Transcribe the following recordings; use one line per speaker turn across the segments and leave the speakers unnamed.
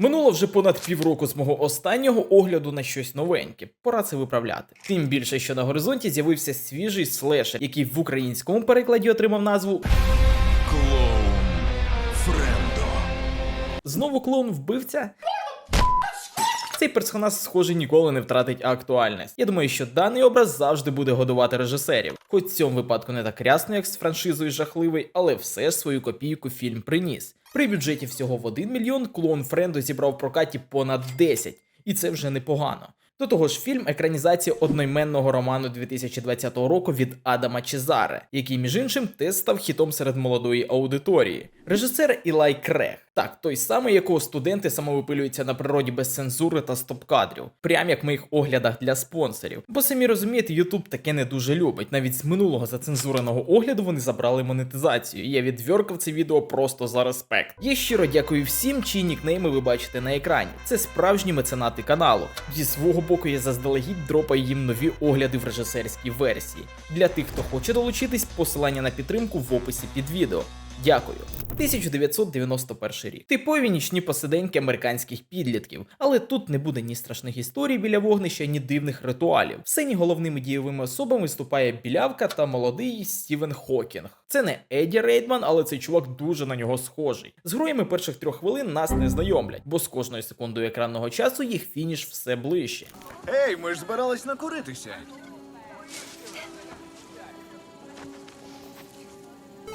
Минуло вже понад півроку з мого останнього огляду на щось новеньке. Пора це виправляти. Тим більше, що на горизонті з'явився свіжий слешер, який в українському перекладі отримав назву
Клоун Френдо.
Знову клоун вбивця. Цей персонаж, схоже, ніколи не втратить актуальність. Я думаю, що даний образ завжди буде годувати режисерів. Хоч в цьому випадку не так рясно, як з франшизою жахливий, але все ж свою копійку фільм приніс. При бюджеті всього в 1 мільйон клоун Френдо зібрав в прокаті понад 10, і це вже непогано. До того ж, фільм екранізація одноіменного роману 2020 року від Адама Чезаре, який, між іншим, теж став хітом серед молодої аудиторії. Режисер Ілай Крег. Так, той самий, якого студенти самовипилюються на природі без цензури та стоп-кадрів, прям як в моїх оглядах для спонсорів. Бо самі розумієте, Ютуб таке не дуже любить. Навіть з минулого зацензуреного огляду вони забрали монетизацію. І я відвіркав це відео просто за респект. Я щиро дякую всім, чиї нікнейми ви бачите на екрані. Це справжні меценати каналу. Зі свого боку я заздалегідь дропаю їм нові огляди в режисерській версії. Для тих, хто хоче долучитись, посилання на підтримку в описі під відео. Дякую. 1991 рік. Типові нічні посиденьки американських підлітків, але тут не буде ні страшних історій біля вогнища, ні дивних ритуалів. В сцені головними дієвими особами виступає білявка та молодий Стівен Хокінг. Це не Еді Рейдман, але цей чувак дуже на нього схожий. З героями перших трьох хвилин нас не знайомлять, бо з кожною секундою екранного часу їх фініш все ближче.
Ей, ми ж збирались накуритися.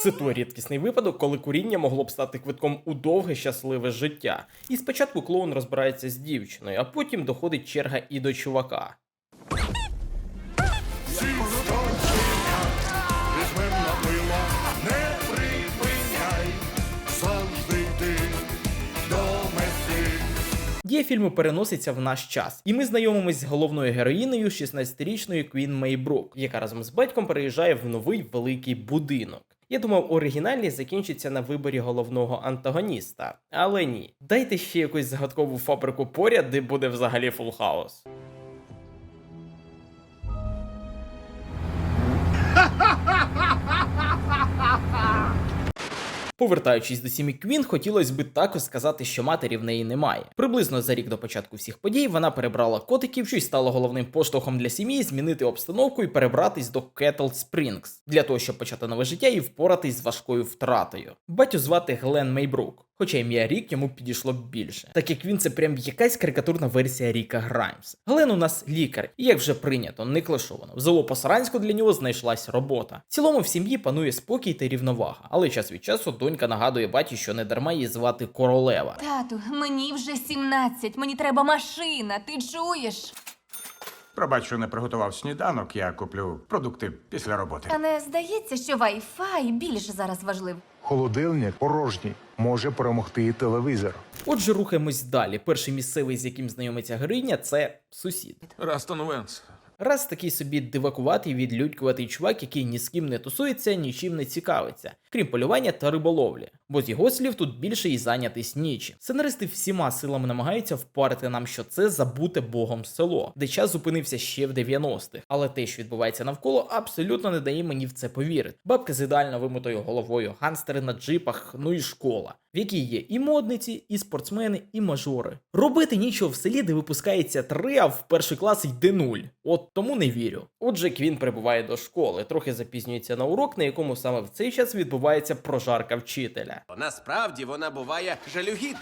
Це той рідкісний випадок, коли куріння могло б стати квитком у довге щасливе життя. І спочатку клоун розбирається з дівчиною, а потім доходить черга і до чувака. Дія фільму переноситься в наш час, і ми знайомимось з головною героїнею 16-річною Квін Мей Брук, яка разом з батьком переїжджає в новий великий будинок. Я думав, оригінальність закінчиться на виборі головного антагоніста, але ні. Дайте ще якусь загадкову фабрику поряд, де буде взагалі фул хаус. Повертаючись до Сімі Квін, хотілося б також сказати, що матері в неї немає. Приблизно за рік до початку всіх подій вона перебрала котиків, що й стало головним поштовхом для сім'ї змінити обстановку і перебратись до Кетл Спрінгс для того, щоб почати нове життя і впоратись з важкою втратою. Батю звати Глен Мейбрук. Хоча ім'я Рік йому підійшло б більше, так як він це прям якась карикатурна версія Ріка Граймс. Глен у нас лікар, і як вже прийнято, не клашовано. В Золопосаранську для нього знайшлась робота. В цілому в сім'ї панує спокій та рівновага, але час від часу донька нагадує баті, що не дарма її звати королева.
Тату, мені вже 17, мені треба машина, ти чуєш?
Пробач, що не приготував сніданок, я куплю продукти після роботи.
А не здається, що Wi-Fi більш зараз важлив.
Холодильник порожній може перемогти і телевізор.
Отже, рухаємось далі. Перший місцевий, з яким знайомиться Гриня, це сусід.
Растон Венс.
Раз такий собі дивакуватий відлюдькуватий чувак, який ні з ким не тусується, нічим не цікавиться, крім полювання та риболовлі. Бо з його слів тут більше і зайнятись нічим. Сценаристи всіма силами намагаються впарити нам, що це забуте богом село, де час зупинився ще в 90-х. Але те, що відбувається навколо, абсолютно не дає мені в це повірити. Бабки з ідеально вимитою головою, ганстери на джипах, ну і школа, в якій є і модниці, і спортсмени, і мажори. Робити нічого в селі, де випускається три, а в перший клас йде нуль. От тому не вірю. Отже, Квін прибуває до школи, трохи запізнюється на урок, на якому саме в цей час відбувається прожарка вчителя.
Насправді вона буває жалюгідною.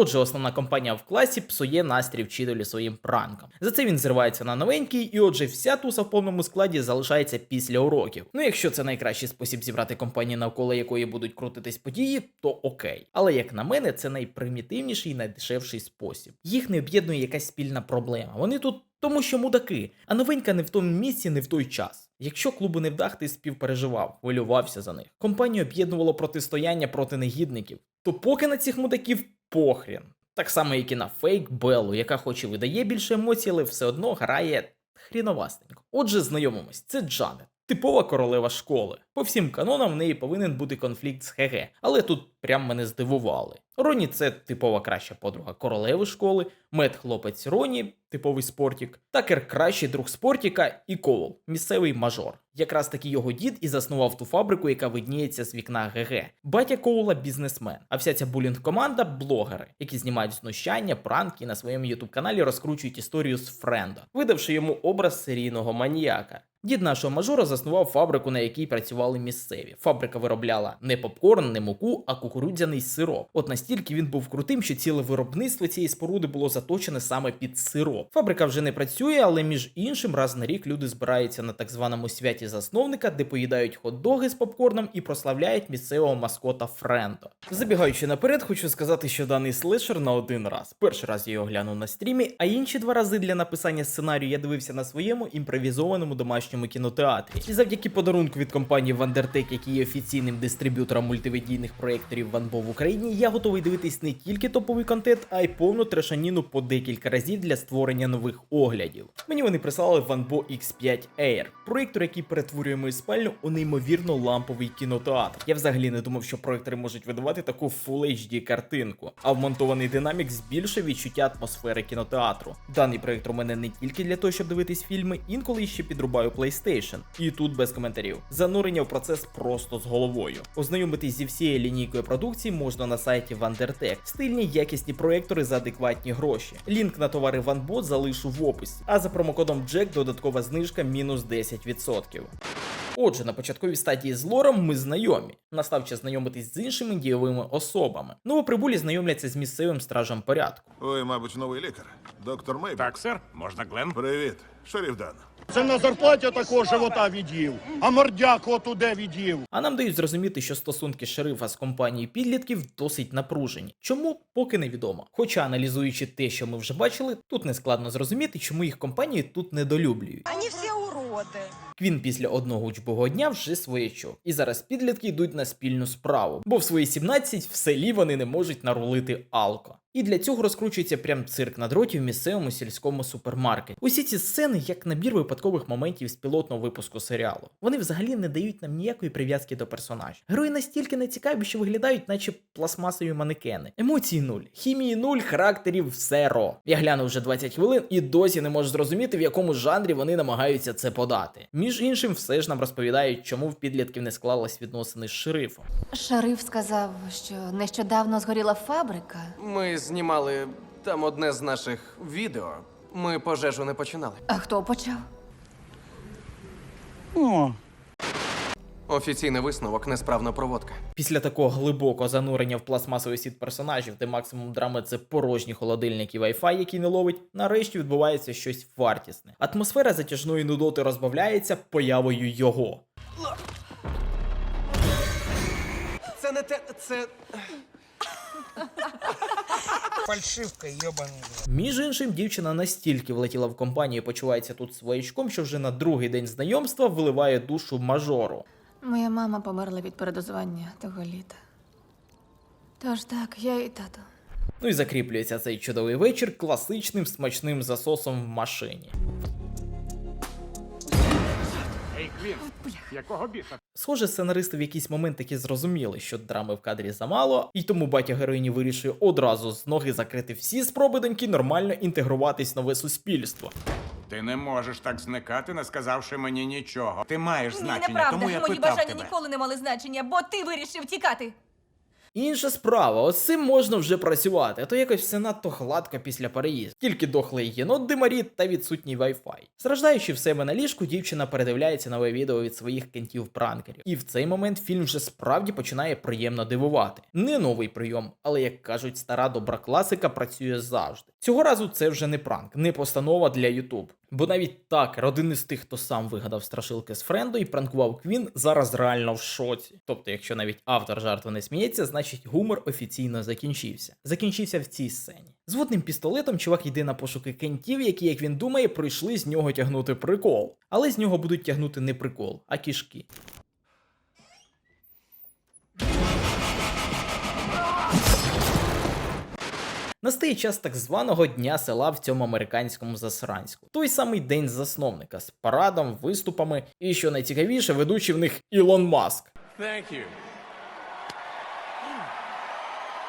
Отже, основна компанія в класі псує настрій вчителю своїм пранком. За це він зривається на новенький, і отже, вся туса в повному складі залишається після уроків. Ну, якщо це найкращий спосіб зібрати компанію, навколо якої будуть крутитись події, то окей. Але як на мене, це найпримітивніший і найдешевший спосіб. Їх не об'єднує якась спільна проблема. Вони тут тому, що мудаки, а новенька не в тому місці, не в той час. Якщо клубу не вдах, ти співпереживав, хвилювався за них. Компанію об'єднувало протистояння проти негідників. То поки на цих мудаків похрін. Так само, як і на фейк Беллу, яка хоч і видає більше емоцій, але все одно грає хріновастенько. Отже, знайомимось, це Джанет. Типова королева школи. По всім канонам в неї повинен бути конфлікт з ХГ, але тут прям мене здивували. Роні це типова краща подруга королеви школи, мед хлопець Роні, типовий спортік, такер кращий друг спортіка і Коул, місцевий мажор. Якраз таки його дід і заснував ту фабрику, яка видніється з вікна ГГ. Батя Коула бізнесмен, а вся ця булінг-команда блогери, які знімають знущання, пранки і на своєму ютуб каналі розкручують історію з Френдо, видавши йому образ серійного маніяка. Дід нашого мажора заснував фабрику, на якій працювали місцеві. Фабрика виробляла не попкорн, не муку, а кукурудзяний сироп. От настільки він був крутим, що ціле виробництво цієї споруди було заточене саме під сироп. Фабрика вже не працює, але між іншим раз на рік люди збираються на так званому святі засновника, де поїдають хот-доги з попкорном і прославляють місцевого маскота Френдо. Забігаючи наперед, хочу сказати, що даний слешер на один раз. Перший раз я його глянув на стрімі, а інші два рази для написання сценарію я дивився на своєму імпровізованому домашньому кінотеатрі. І завдяки подарунку від компанії Вандертек, який є офіційним дистриб'ютором мультимедійних проєкторів Ванбо в Україні, я готовий дивитись не тільки топовий контент, а й повну трешаніну по декілька разів для створення нових оглядів. Мені вони прислали Ванбо X5 Air, проєктор, який перетворює мою спальню у неймовірно ламповий кінотеатр. Я взагалі не думав, що проєктори можуть видавати таку Full HD картинку, а вмонтований динамік збільшує відчуття атмосфери кінотеатру. Даний проєктор у мене не тільки для того, щоб дивитись фільми, інколи ще підрубаю PlayStation. І тут без коментарів. Занурення в процес просто з головою. Ознайомитись зі всією лінійкою продукції можна на сайті Vandertech. Стильні якісні проєктори за адекватні гроші. Лінк на товари OneBot залишу в описі. А за промокодом Jack додаткова знижка мінус 10%. Отже, на початковій стадії з лором ми знайомі. Настав час знайомитись з іншими дієвими особами. Новоприбулі знайомляться з місцевим стражем порядку.
Ви, мабуть, новий лікар. Доктор Мейбл.
Так, сер, можна Глен?
Привіт, шериф Дан.
Це на зарплаті такого живота від'їв, а мордяк отуде від'їв.
А нам дають зрозуміти, що стосунки шерифа з компанією підлітків досить напружені. Чому поки невідомо. Хоча аналізуючи те, що ми вже бачили, тут не складно зрозуміти, чому їх компанії тут недолюблюють.
Они все уроды.
Квін після одного учбового дня вже своячок. І зараз підлітки йдуть на спільну справу, бо в свої 17 в селі вони не можуть нарулити алко. І для цього розкручується прям цирк на дроті в місцевому сільському супермаркеті. Усі ці сцени як набір випадкових моментів з пілотного випуску серіалу. Вони взагалі не дають нам ніякої прив'язки до персонажів. Герої настільки не цікаві, що виглядають, наче пластмасові манекени. Емоцій нуль, хімії нуль, характерів зеро. Я глянув вже 20 хвилин і досі не можу зрозуміти, в якому жанрі вони намагаються це подати. Між іншим, все ж нам розповідають, чому в підлітків не склалась відносини з шерифом.
Шериф сказав, що нещодавно згоріла фабрика.
Ми знімали там одне з наших відео. Ми пожежу не починали.
А хто почав?
Офіційний висновок несправна проводка.
Після такого глибокого занурення в пластмасовий світ персонажів, де максимум драми це порожні холодильники Wi-Fi, який не ловить, нарешті відбувається щось вартісне. Атмосфера затяжної нудоти розбавляється появою його.
Це не те. Це.
Між іншим, дівчина настільки влетіла в компанію і почувається тут своячком, що вже на другий день знайомства виливає душу мажору.
Моя мама померла від передозування того літа. Тож так, я і тато.
Ну і закріплюється цей чудовий вечір класичним смачним засосом в машині.
Ей, Квін, якого біса?
Схоже, сценаристи в якийсь момент таки зрозуміли, що драми в кадрі замало, і тому батя героїні вирішує одразу з ноги закрити всі спроби доньки нормально інтегруватись в нове суспільство.
Ти не можеш так зникати, не сказавши мені нічого. Ти маєш
Ні,
значення,
неправда.
тому я
Мої
питав
бажання
тебе.
ніколи не мали значення, бо ти вирішив тікати.
Інша справа, ось цим можна вже працювати, а то якось все надто гладко після переїзду. Тільки дохлий єнот димаріт та відсутній Wi-Fi. Страждаючи в себе на ліжку, дівчина передивляється нове відео від своїх кентів-пранкерів. І в цей момент фільм вже справді починає приємно дивувати. Не новий прийом, але як кажуть, стара добра класика працює завжди. Цього разу це вже не пранк, не постанова для YouTube. Бо навіть так, родини з тих, хто сам вигадав страшилки з френду і пранкував Квін, зараз реально в шоці. Тобто, якщо навіть автор жарту не сміється, значить гумор офіційно закінчився. Закінчився в цій сцені. З водним пістолетом чувак йде на пошуки кентів, які, як він думає, прийшли з нього тягнути прикол. Але з нього будуть тягнути не прикол, а кішки. Настає час так званого дня села в цьому американському засранську. Той самий день засновника з парадом, виступами і що найцікавіше, ведучий в них Ілон Маск.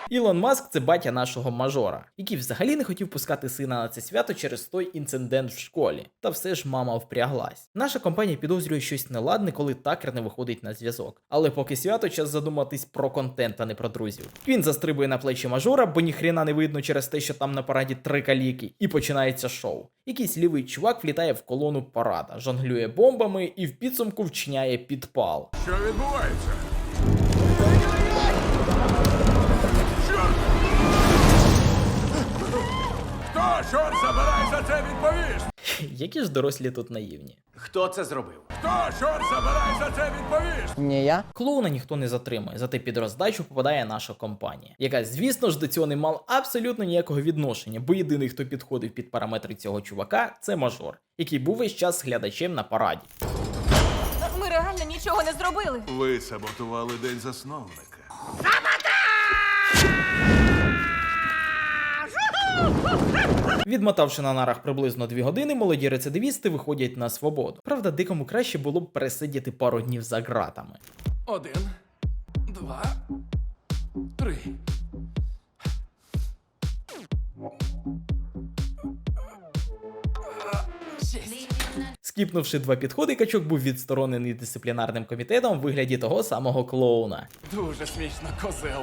Ілон Маск це батя нашого мажора, який взагалі не хотів пускати сина на це свято через той інцидент в школі. Та все ж мама впряглась. Наша компанія підозрює щось неладне, коли такер не виходить на зв'язок. Але поки свято, час задуматись про контент, а не про друзів. Він застрибує на плечі мажора, бо ніхрена не видно через те, що там на параді три каліки, і починається шоу. Якийсь лівий чувак влітає в колону парада, жонглює бомбами і в підсумку вчиняє підпал.
Що відбувається?
Чорт забирай за це відповість?
Які ж дорослі тут наївні.
Хто це зробив?
Хто, чорт забирай за це відповість?
Не я.
Клоуна ніхто не затримує, зате під роздачу попадає наша компанія, яка, звісно ж, до цього не мала абсолютно ніякого відношення, бо єдиний, хто підходив під параметри цього чувака, це мажор, який був весь час глядачем на параді.
Ми реально нічого не зробили.
Ви саботували день засновника.
Відмотавши на нарах приблизно 2 години, молоді рецидивісти виходять на свободу. Правда, дикому краще було б пересидіти пару днів за ґратами.
Один, два, три.
Скіпнувши два підходи, качок був відсторонений дисциплінарним комітетом в вигляді того самого клоуна.
Дуже смішно, козел.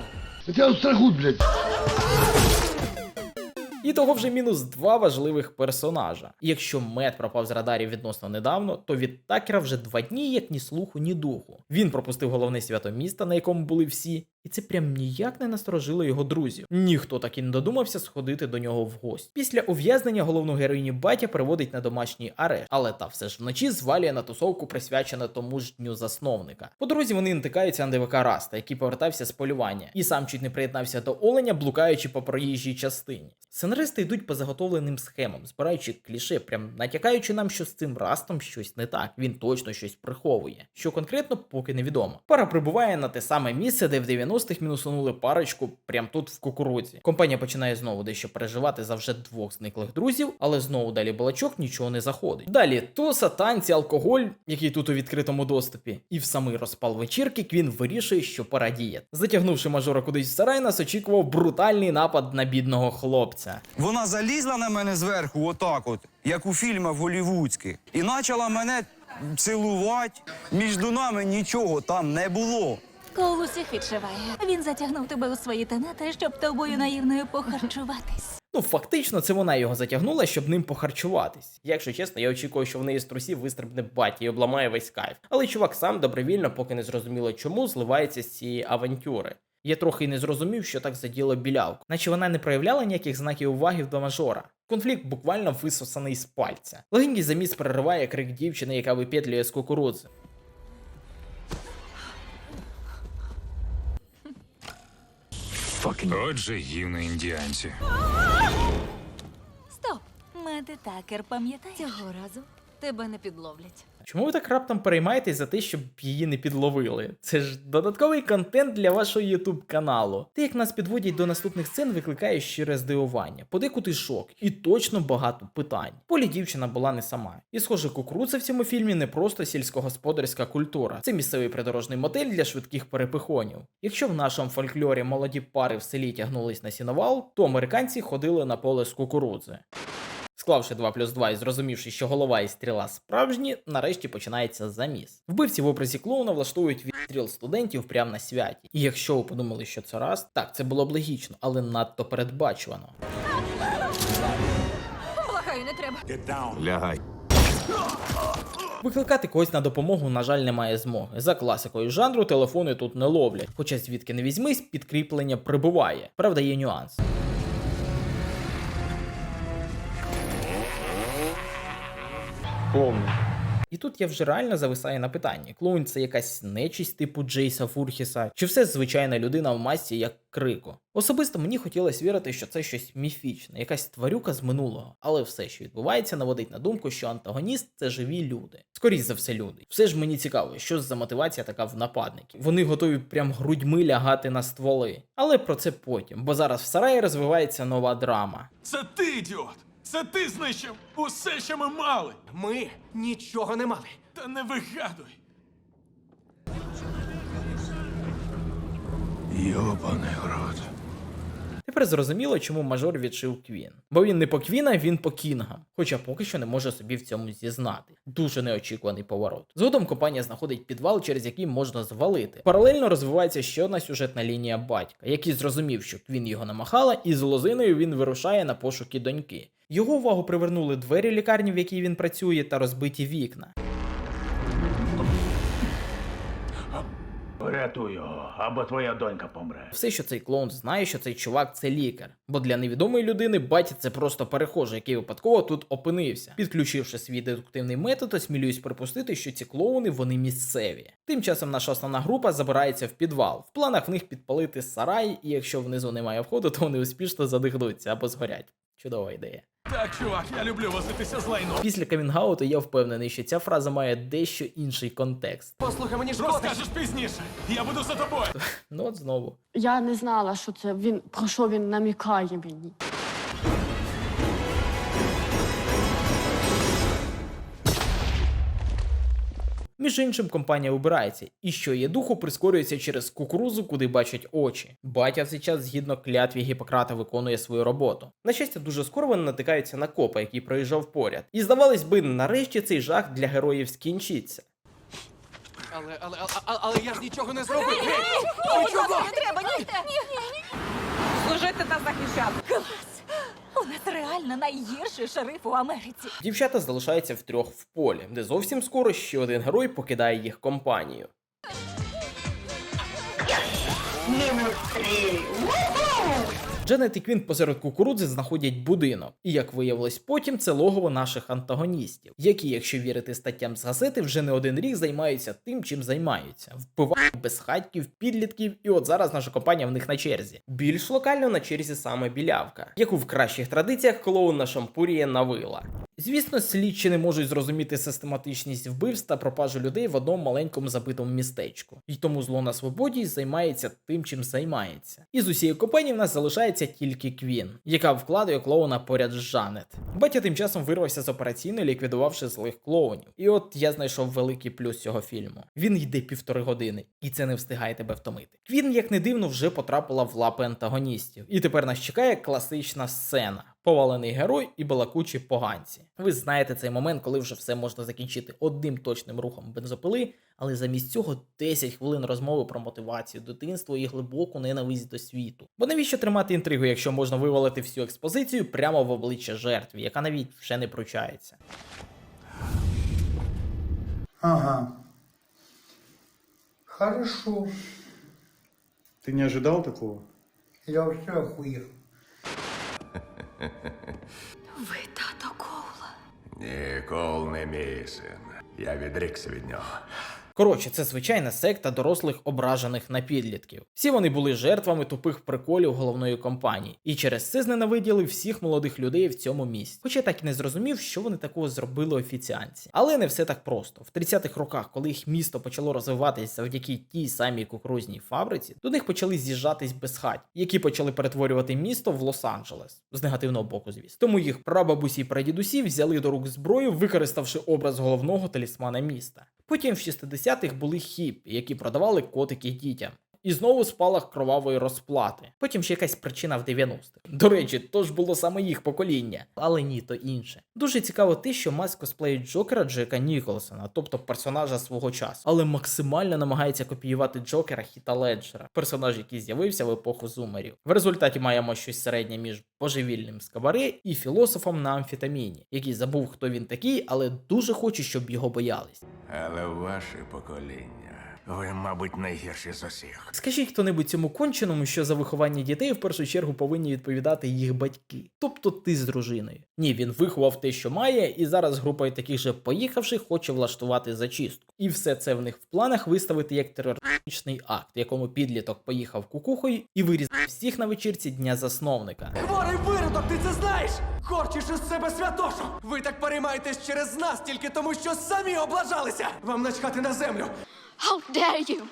І того вже мінус два важливих персонажа. І якщо мед пропав з радарів відносно недавно, то від Такера вже два дні як ні слуху, ні духу. Він пропустив головне свято міста, на якому були всі, і це прям ніяк не насторожило його друзів. Ніхто так і не додумався сходити до нього в гості. Після ув'язнення головну героїню батя переводить на домашній арешт, але та все ж вночі звалює на тусовку, присвячену тому ж дню засновника. По дорозі вони натикаються на ДВК Раста, який повертався з полювання, і сам чуть не приєднався до оленя, блукаючи по проїжджій частині. Сценаристи йдуть по заготовленим схемам, збираючи кліше, прям натякаючи нам, що з цим растом щось не так. Він точно щось приховує. Що конкретно, поки невідомо. Пара прибуває на те саме місце, де в 90-х мінусанули парочку прямо тут в кукурудзі. Компанія починає знову дещо переживати за вже двох зниклих друзів, але знову далі балачок нічого не заходить. Далі туса, танці, алкоголь, який тут у відкритому доступі, і в самий розпал вечірки Квін вирішує, що пора діяти. Затягнувши мажора кудись в сарай, нас очікував брутальний напад на бідного хлопця.
Вона залізла на мене зверху, отак от, як у фільмах голівудських, і почала мене цілувати. Між нами нічого там не було.
Коул усіх відшиває. Він затягнув тебе у свої тенета, щоб тобою наївною похарчуватись.
Ну, фактично, це вона його затягнула, щоб ним похарчуватись. Якщо чесно, я очікую, що в неї з трусів вистрибне батя і обламає весь кайф. Але чувак сам добровільно, поки не зрозуміло чому, зливається з цієї авантюри. Я трохи й не зрозумів, що так заділо білявку, наче вона не проявляла ніяких знаків уваги до мажора. Конфлікт буквально висосаний з пальця. Легенький заміс перериває крик дівчини, яка випетлює з кукурудзи.
Отже, юні індіанці.
Стоп! Медитакер, пам'ятай? Цього разу тебе не підловлять.
Чому ви так раптом переймаєтесь за те, щоб її не підловили? Це ж додатковий контент для вашого ютуб каналу. Те, як нас підводять до наступних сцен, викликає щире здивування, подекуди шок і точно багато питань. Полі дівчина була не сама. І схоже, кукурудза в цьому фільмі не просто сільськогосподарська культура, це місцевий придорожний мотель для швидких перепихонів. Якщо в нашому фольклорі молоді пари в селі тягнулись на сіновал, то американці ходили на поле з кукурудзи. Склавши 2 плюс 2 і зрозумівши, що голова і стріла справжні, нарешті починається заміс. Вбивці в образі клоуна влаштовують відстріл студентів прямо на святі. І якщо ви подумали, що це раз, так це було б логічно, але надто передбачувано.
Благаю, не треба.
Лягай.
Викликати когось на допомогу, на жаль, немає змоги. За класикою жанру телефони тут не ловлять, хоча звідки не візьмись, підкріплення прибуває. Правда, є нюанс. І І тут я вже реально зависаю на питанні: клоун це якась нечість типу Джейса Фурхіса, чи все звичайна людина в масці, як крико. Особисто мені хотілося вірити, що це щось міфічне, якась тварюка з минулого, але все, що відбувається, наводить на думку, що антагоніст це живі люди. Скоріше за все, люди. Все ж мені цікаво, що за мотивація така в нападників. Вони готові прям грудьми лягати на стволи. Але про це потім, бо зараз в сараї розвивається нова драма.
Це ти, ідіот! Це ти знищив усе, що ми мали!
Ми нічого не мали.
Та не вигадуй!
Йобаний рот.
Тепер зрозуміло, чому мажор відшив Квін. Бо він не по Квіна, він по Кінгам. Хоча поки що не може собі в цьому зізнати. Дуже неочікуваний поворот. Згодом компанія знаходить підвал, через який можна звалити. Паралельно розвивається ще одна сюжетна лінія батька, який зрозумів, що Квін його намахала, і з лозиною він вирушає на пошуки доньки. Його увагу привернули двері лікарні, в якій він працює, та розбиті вікна.
Порятуй його, або твоя донька помре.
Все, що цей клоун знає, що цей чувак це лікар. Бо для невідомої людини батя це просто перехожий, який випадково тут опинився. Підключивши свій дедуктивний метод, осмілююсь припустити, що ці клоуни вони місцеві. Тим часом наша основна група забирається в підвал. В планах в них підпалити сарай, і якщо внизу немає входу, то вони успішно задихнуться або згорять. Чудова ідея.
Так, чувак, я люблю возитися з лайном.
Після камінгауту я впевнений, що ця фраза має дещо інший контекст.
Послухай, мені ж
Розкажеш пізніше. Я буду за тобою.
Ну от знову.
Я не знала, що це він про що він намікає мені.
Між іншим, компанія убирається, і що є духу, прискорюється через кукурузу, куди бачать очі. Батя в цей час, згідно клятві Гіппократа, виконує свою роботу. На щастя, дуже скоро вони натикаються на копа, який проїжджав поряд. І здавалось би, нарешті цей жах для героїв скінчиться.
Але, але, але, але, я ж нічого не зробив. Гей!
Ні, чого? Не треба, ні, ні, ні. Служити та захищати. Клас! У нас реально найгірший шериф у Америці.
Дівчата залишаються втрьох в полі, де зовсім скоро ще один герой покидає їх компанію. Дженет і Квін посеред кукурудзи знаходять будинок, і як виявилось потім, це логово наших антагоністів, які, якщо вірити статтям з газети, вже не один рік займаються тим, чим займаються. Вбивають безхатьків, підлітків, і от зараз наша компанія в них на черзі. Більш локально на черзі саме білявка, яку в кращих традиціях клоун нашампуріє на вила. Звісно, слідчі не можуть зрозуміти систематичність вбивств та пропажу людей в одному маленькому забитому містечку. І тому зло на свободі займається тим, чим займається. І з усієї компанії в нас залишається тільки Квін, яка вкладає клоуна поряд з Жанет. Батя тим часом вирвався з операційної, ліквідувавши злих клоунів. І от я знайшов великий плюс цього фільму. Він йде півтори години, і це не встигає тебе втомити. Квін, як не дивно, вже потрапила в лапи антагоністів. І тепер нас чекає класична сцена. Повалений герой і балакучі поганці. Ви знаєте цей момент, коли вже все можна закінчити одним точним рухом бензопили, але замість цього 10 хвилин розмови про мотивацію, дитинство і глибоку ненависть до світу. Бо навіщо тримати інтригу, якщо можна вивалити всю експозицію прямо в обличчя жертві, яка навіть вже не пручається?
Ага. Хорошо.
Ти не ожидав такого?
Я вообще охуел.
Ви тато Коула.
Ні, Коул не мій син. Я відрікся від нього.
Коротше, це звичайна секта дорослих ображених на підлітків. Всі вони були жертвами тупих приколів головної компанії, і через це зненавиділи всіх молодих людей в цьому місті. Хоча так і не зрозумів, що вони такого зробили офіціанці. Але не все так просто. В 30-х роках, коли їх місто почало розвиватись завдяки тій самій кукурузній фабриці, до них почали з'їжджатись безхать, які почали перетворювати місто в Лос-Анджелес з негативного боку, звісно. Тому їх прабабусі і прадідусі взяли до рук зброю, використавши образ головного талісмана міста. Потім в 60-х були хіппі, які продавали котики дітям. І знову спалах кровавої розплати. Потім ще якась причина в 90-х. До речі, то ж було саме їх покоління, але ні, то інше. Дуже цікаво те, що Маск косплеїть Джокера Джека Ніколсона, тобто персонажа свого часу, але максимально намагається копіювати Джокера Хіта Леджера, персонаж, який з'явився в епоху зумерів. В результаті маємо щось середнє між божевільним з кабаре і філософом на амфетаміні, який забув, хто він такий, але дуже хоче, щоб його боялись.
Але ваше покоління Ви, мабуть, найгірші з усіх.
Скажіть хто-небудь цьому конченому, що за виховання дітей в першу чергу повинні відповідати їх батьки, тобто ти з дружиною. Ні, він виховав те, що має, і зараз групою таких же поїхавших хоче влаштувати зачистку. І все це в них в планах виставити як терористичний акт, в якому підліток поїхав кукухою і вирізав всіх на вечірці дня засновника.
Хворий виродок, ти це знаєш? Корчиш із себе святошу! Ви так переймаєтесь через нас тільки тому, що самі облажалися! Вам начхати на землю!
How dare you?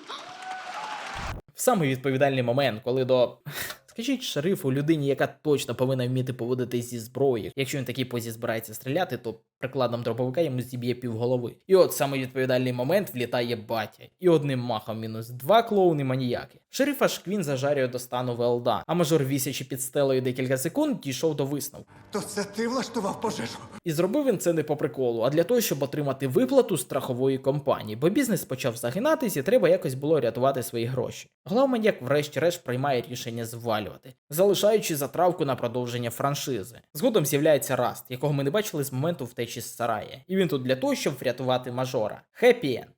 В самий відповідальний момент, коли до. Скажіть шерифу людині, яка точно повинна вміти поводитись зі зброєю. Якщо він такий позі збирається стріляти, то прикладом дробовика йому зіб'є півголови. І от самий відповідальний момент влітає батя. І одним махом мінус два клоуни маніяки. Шерифа Шквін зажарює до стану Велда, а мажор, вісячи під стелею декілька секунд, дійшов до висновку.
То це ти влаштував пожежу?
І зробив він це не по приколу, а для того, щоб отримати виплату страхової компанії, бо бізнес почав загинатись і треба якось було рятувати свої гроші. Главманьяк врешті-решт приймає рішення звалювати, залишаючи затравку на продовження франшизи. Згодом з'являється Раст, якого ми не бачили з моменту втечі з сарая, і він тут для того, щоб врятувати мажора. Хеппі енд.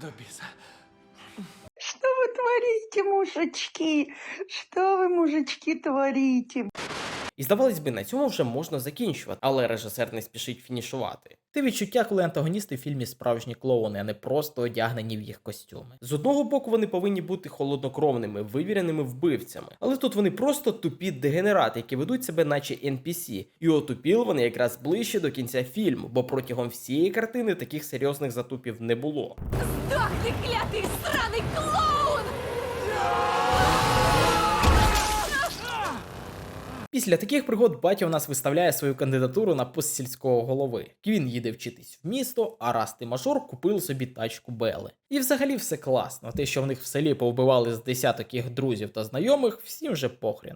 До біса.
Что вы творите, мужички? Что вы, мужички, творите?
І здавалось би, на цьому вже можна закінчувати, але режисер не спішить фінішувати. Те відчуття, коли антагоністи в фільмі справжні клоуни, а не просто одягнені в їх костюми. З одного боку, вони повинні бути холоднокровними, вивіреними вбивцями, але тут вони просто тупі дегенерати, які ведуть себе, наче NPC. І отупіли вони якраз ближче до кінця фільму, бо протягом всієї картини таких серйозних затупів не було.
Сдохни, клятый сраный клоун!
Після таких пригод батя у нас виставляє свою кандидатуру на пост сільського голови. Квін їде вчитись в місто, а Раст і Мажор купили собі тачку Бели. І взагалі все класно. Те, що в них в селі повбивали з десяток їх друзів та знайомих, всім вже похрін.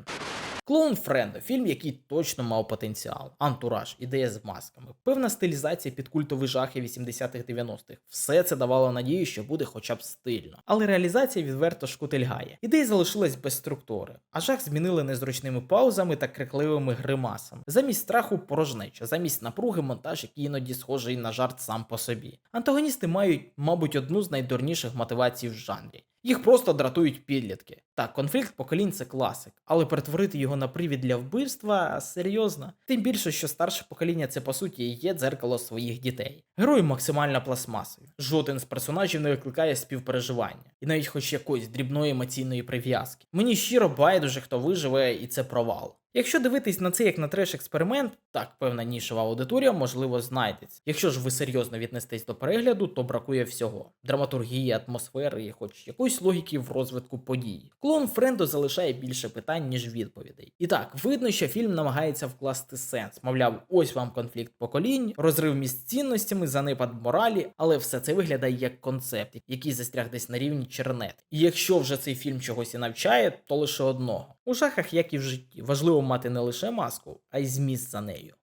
Клоун Френдо, фільм, який точно мав потенціал. Антураж, ідея з масками, певна стилізація під культові жахи 80-х 90-х. Все це давало надію, що буде хоча б стильно. Але реалізація відверто шкутильгає. Ідея залишилась без структури, а жах змінили незручними паузами та крикливими гримасами. Замість страху порожнеча, замість напруги монтаж, який іноді схожий на жарт сам по собі. Антагоністи мають, мабуть, одну з найдурніших мотивацій в жанрі. Їх просто дратують підлітки. Так, конфлікт поколінь це класик, але перетворити його на привід для вбивства серйозно. Тим більше, що старше покоління це по суті є дзеркало своїх дітей. Герої максимально пластмасові. Жоден з персонажів не викликає співпереживання, і навіть хоч якоїсь дрібної емоційної прив'язки. Мені щиро байдуже, хто виживе, і це провал. Якщо дивитись на це як на треш-експеримент, так певна нішова аудиторія можливо знайдеться. Якщо ж ви серйозно віднестесь до перегляду, то бракує всього: драматургії, атмосфери і хоч якоїсь логіки в розвитку подій. Клон Френдо залишає більше питань, ніж відповідей. І так, видно, що фільм намагається вкласти сенс. Мовляв, ось вам конфлікт поколінь, розрив між цінностями, занепад моралі, але все це виглядає як концепт, який застряг десь на рівні чернет. І якщо вже цей фільм чогось і навчає, то лише одного. У жахах, як і в житті, важливо мати не лише маску, а й зміст за нею.